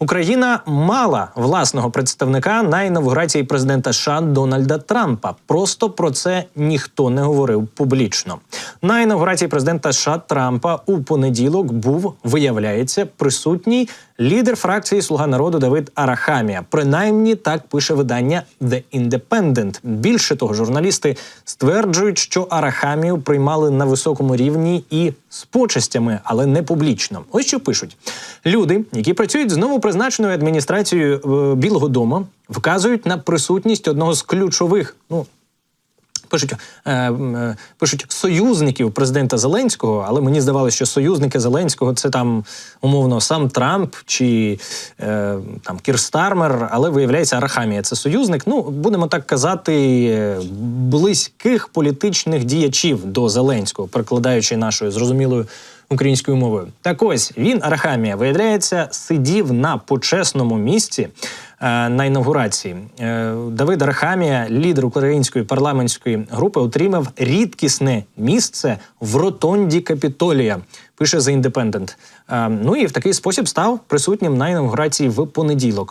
Україна мала власного представника на інавгурації президента США Дональда Трампа. Просто про це ніхто не говорив публічно. На інавгурації президента США Трампа у понеділок був, виявляється, присутній лідер фракції Слуга народу Давид Арахамія. Принаймні так пише видання The Independent. Більше того, журналісти стверджують, що Арахамію приймали на високому рівні і з почестями, але не публічно. Ось що пишуть люди, які працюють з новопризначеною адміністрацією е, Білого Дому, вказують на присутність одного з ключових, ну пишуть, е, е, пишуть союзників президента Зеленського, але мені здавалося, що союзники Зеленського це там умовно сам Трамп чи е, там Кір Стармер, але виявляється, Арахамія це союзник. Ну будемо так казати, близьких політичних діячів до Зеленського, перекладаючи нашою зрозумілою. Українською мовою так ось він Арахамія виявляється сидів на почесному місці на інавгурації. Е, Давид Архамія, лідер української парламентської групи, отримав рідкісне місце в ротонді Капітолія. Пише The Independent. Е, ну і в такий спосіб став присутнім на інавгурації в понеділок.